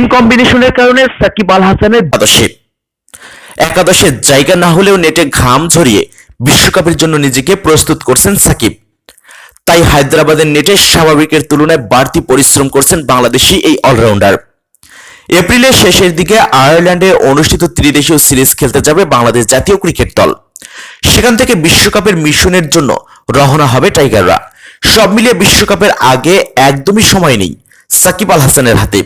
Team কম্বিনেশনের কারণে সাকিব আল হাসানের একাদশে। একাদশে জায়গা না হলেও নেটে ঘাম ঝরিয়ে বিশ্বকাপের জন্য নিজেকে প্রস্তুত করছেন সাকিব। তাই হায়দ্রাবাদের নেটে স্বাভাবিকের তুলনায় বাড়তি পরিশ্রম করছেন বাংলাদেশি এই অলরাউন্ডার। এপ্রিলের শেষের দিকে আয়ারল্যান্ডে অনুষ্ঠিত ত্রিদেশীয় সিরিজ খেলতে যাবে বাংলাদেশ জাতীয় ক্রিকেট দল। সেখান থেকে বিশ্বকাপের মিশনের জন্য রওনা হবে টাইগাররা। সব মিলিয়ে বিশ্বকাপের আগে একদমই সময় নেই সাকিব আল হাসানের হাতে।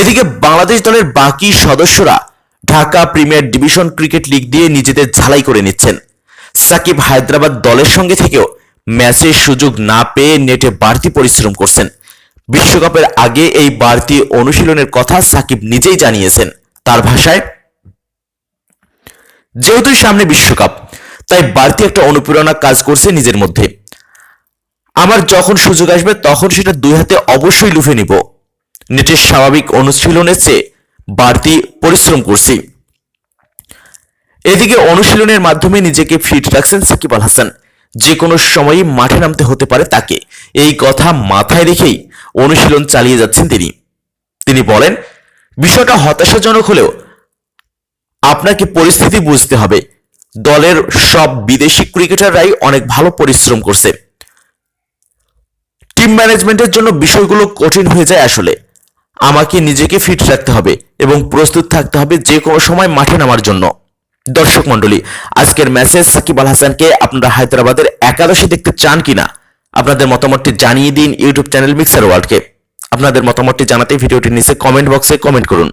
এদিকে বাংলাদেশ দলের বাকি সদস্যরা Dhaka premier division cricket league দিয়ে নিজেদের ঝালাই করে নিচ্ছেন। সাকিব হায়দ্রাবাদ দলের সঙ্গে থেকেও ম্যাচের সুযোগ না পেয়ে নেটে বাড়তি পরিশ্রম করছেন। বিশ্বকাপের আগে এই বাড়তি অনুশীলনের কথা সাকিব নিজেই জানিয়েছেন। তার ভাষায়, যেহেতু সামনে বিশ্বকাপ, তাই বাড়তি একটা অনুপ্রেরণা কাজ করছে নিজের মধ্যে। আমার যখন সুযোগ আসবে, তখন সেটা দুই হাতে অবশ্যই লুফে নিব। নেটের স্বাভাবিক অনুশীলনের চেয়ে বাড়তি পরিশ্রম করছি। এদিকে অনুশীলনের মাধ্যমে নিজেকে ফিট রাখছেন সাকিব আল হাসান। যে কোনো সময়ই মাঠে নামতে হতে পারে তাকে। এই কথা মাথায় রেখেই অনুশীলন চালিয়ে যাচ্ছেন তিনি। তিনি বলেন, বিষয়টা হতাশাজনক হলেও আপনাকে পরিস্থিতি বুঝতে হবে। দলের সব বিদেশি ক্রিকেটাররাই অনেক ভালো পরিশ্রম করছে। টিম ম্যানেজমেন্টের জন্য বিষয়গুলো কঠিন হয়ে যায় আসলে। আমাকে নিজেকে ফিট রাখতে হবে এবং প্রস্তুত থাকতে হবে যে কোনো সময় মাঠে নামার জন্য। দর্শক মণ্ডলী, আজকের ম্যাচে সাকিব আল হাসানকে আপনারা হায়দ্রাবাদের একাদশে দেখতে চান কি না আপনাদের মতামতটি জানিয়ে দিন ইউটিউব চ্যানেল মিক্সার ওয়ার্ল্ডকে আপনাদের মতামতটি জানাতে ভিডিওটি নিচে কমেন্ট বক্সে কমেন্ট করুন।